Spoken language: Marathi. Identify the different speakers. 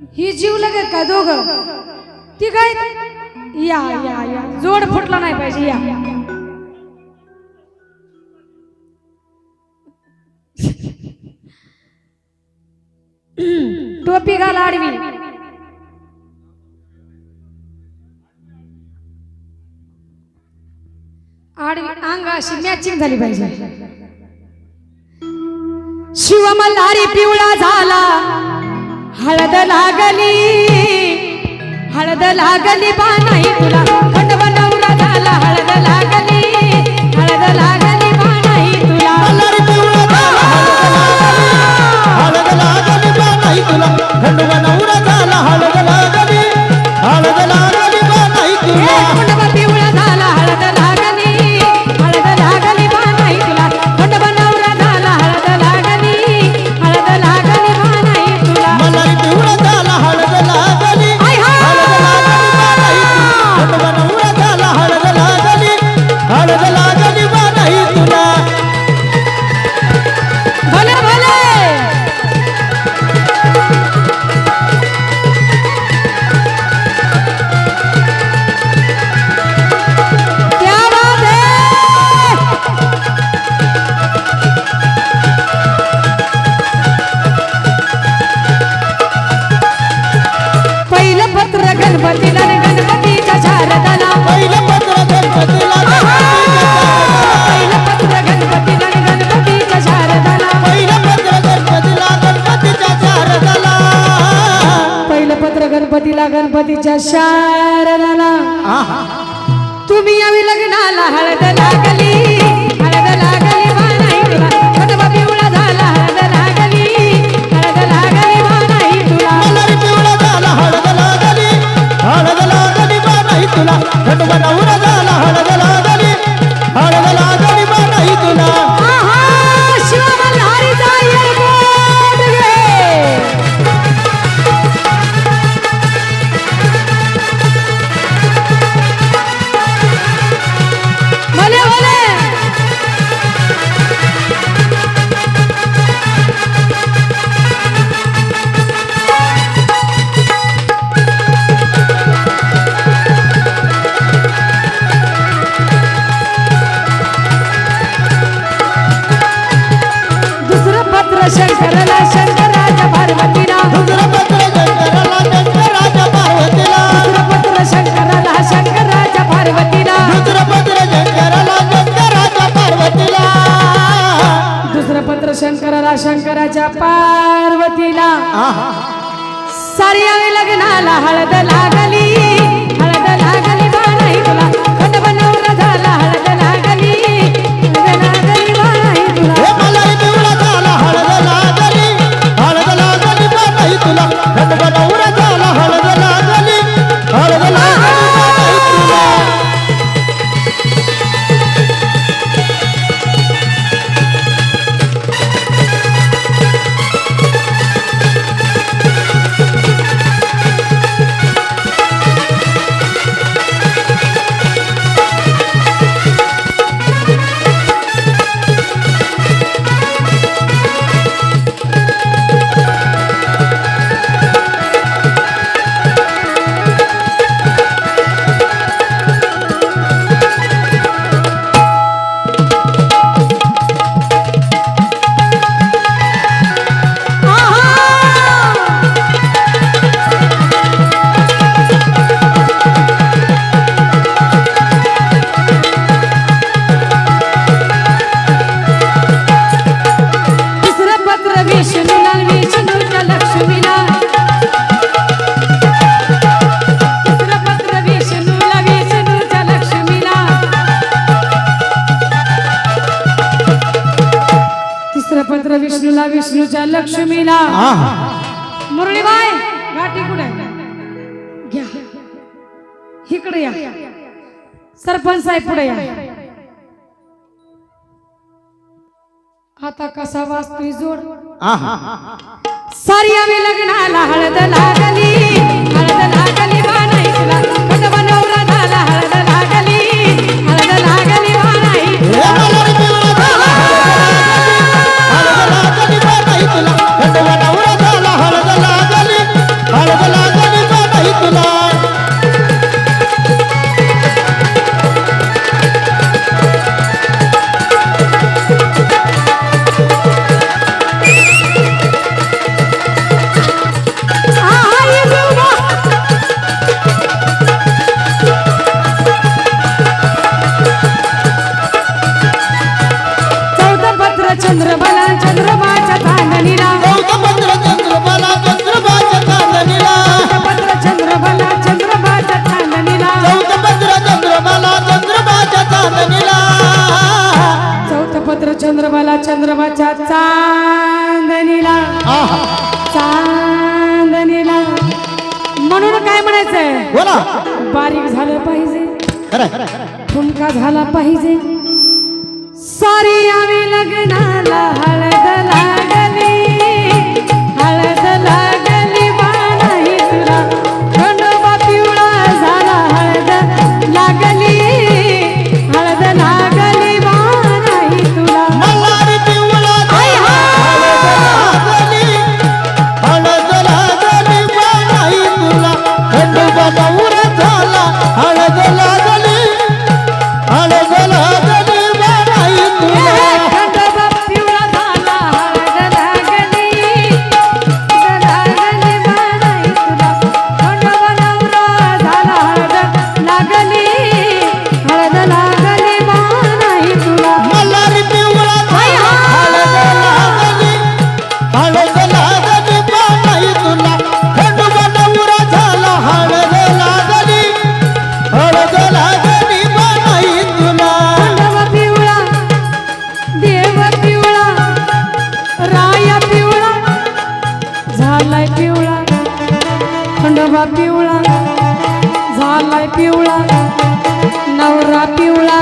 Speaker 1: ही जीव लगे का दोघ? ती काय? या या या. जोड फुटला नाही पाहिजे या. टोपी घाल आडवी. आडवी अंग अशी मॅचिंग झाली पाहिजे. शिवमल्हारी पिवळा झाला. लागली हळद लागली बा नाही तुला. त्या गणपतीच्या शारदाला. तुम्ही यावी लग्नाला हळद शंकराच्या पार्वतीला. साऱ्या लग्नाला हळद लागली हळद लागली नाही तुला. विष्णूच्या विष्णूच्या लक्ष्मीला मुरळीबाई गाठी कुठे घ्या. इकडे या. सरपंच साहेब पुढे या. आता कसा वाचतोय जोड. सारी आम्ही लग्नाला हळद लागली हळद लागली. मला चंद्रमाच्या चांदणीला. चांदणीला. म्हणून काय म्हणायचंय?
Speaker 2: बोला.
Speaker 1: बारीक झालं पाहिजे. ठुमका झाला पाहिजे. सॉरी आम्ही लग्नाला
Speaker 2: हळदला नवरा
Speaker 1: पिवळा झालाय पिवळा नवरा पिवळा.